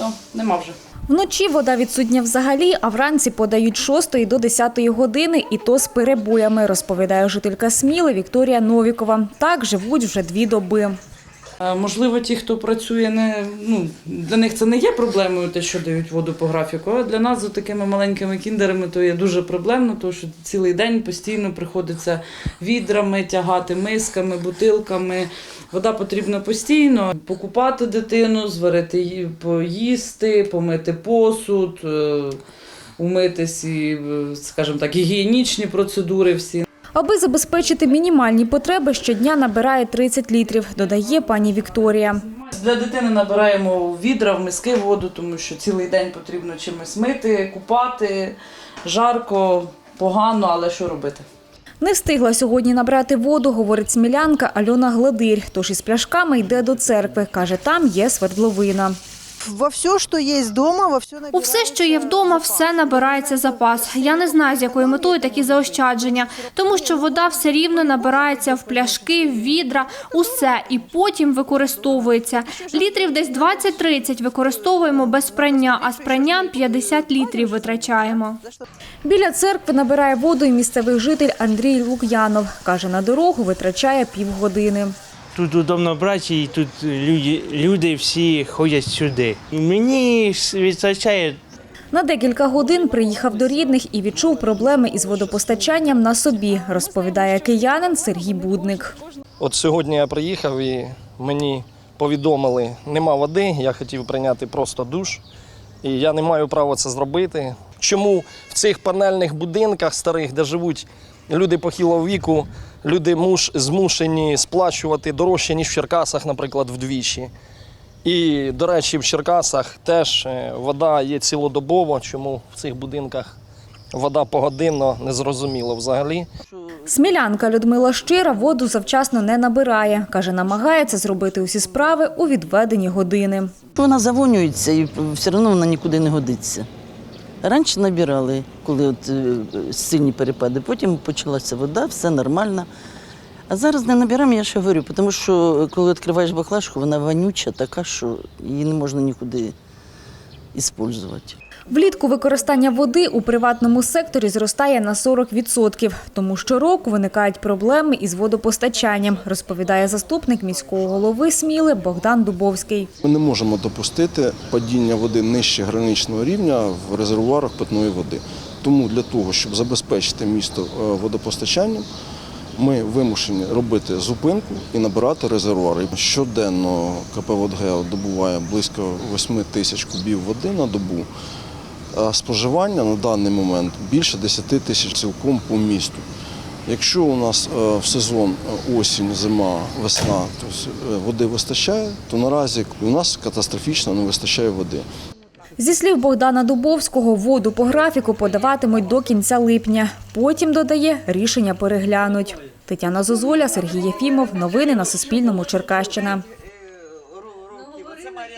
Ну, нема вже. Вночі вода відсутня взагалі, а вранці подають 6 до 10 години, і то з перебоями, розповідає жителька Сміли Вікторія Новікова. Так живуть вже дві доби. Е, Можливо, ті, хто працює, не ну для них це не є проблемою, те, що дають воду по графіку. А для нас, з такими маленькими кіндерами, то є дуже проблемно, тому що цілий день постійно приходиться відрами тягати, мисками, бутилками. Вода потрібна постійно покупати дитину, зварити її, поїсти, помити посуд, е, умитись і, е, скажімо так, гігієнічні процедури всі. Аби забезпечити мінімальні потреби, щодня набирає 30 літрів, додає пані Вікторія. Для дитини набираємо відра, в миски воду, тому що цілий день потрібно чимось мити, купати. Жарко, погано, але що робити? Не встигла сьогодні набрати воду, говорить смілянка Альона Гладирь. Тож із пляшками йде до церкви. Каже, там є свердловина. Во все, що є вдома, во все У все, що є вдома, все набирається запас. Я не знаю, з якою метою такі заощадження, тому що вода все рівно набирається в пляшки, в відра, усе, і потім використовується. Літрів десь 20-30 використовуємо без прання, а з пранням 50 літрів витрачаємо. Біля церкви набирає воду і місцевий житель Андрій Лук'янов. Каже, на дорогу витрачає півгодини. Тут удобно брати, і тут люди, люди всі ходять сюди. Мені вистачає На декілька годин приїхав до рідних і відчув проблеми із водопостачанням на собі, розповідає киянин Сергій Будник. От сьогодні я приїхав і мені повідомили, нема води, я хотів прийняти просто душ, і я не маю права це зробити. Чому в цих панельних будинках старих, де живуть люди похилого віку, люди муш, змушені сплачувати дорожче, ніж в Черкасах, наприклад, вдвічі. І, до речі, в Черкасах теж е, вода є цілодобово, чому в цих будинках вода погодинно, незрозуміло взагалі. Смілянка Людмила Щира воду завчасно не набирає. Каже, намагається зробити усі справи у відведені години. Вона завонюється і все одно вона нікуди не годиться. Раніше набирали, коли от, е, сильні перепади, потім почалася вода, все нормально. А зараз не набираємо, я ще говорю, тому що коли відкриваєш баклажку, вона вонюча, така, що її не можна нікуди використовувати. Влітку використання води у приватному секторі зростає на 40%, тому щороку виникають проблеми із водопостачанням, розповідає заступник міського голови Сміли Богдан Дубовський. Ми не можемо допустити падіння води нижче граничного рівня в резервуарах питної води. Тому для того, щоб забезпечити місто е, водопостачанням, ми вимушені робити зупинку і набирати резервуари. Щоденно КП «Водгео» добуває близько 8 тисяч кубів води на добу. А споживання на даний момент більше 10 тисяч цілком по місту. Якщо у нас е, в сезон осінь, зима, весна, то е, води вистачає, то наразі у нас катастрофічно не вистачає води. Зі слів Богдана Дубовського, воду по графіку подаватимуть до кінця липня. Потім, додає, рішення переглянуть. Тетяна Зозуля, Сергій Єфімов. Новини на Суспільному. Черкащина.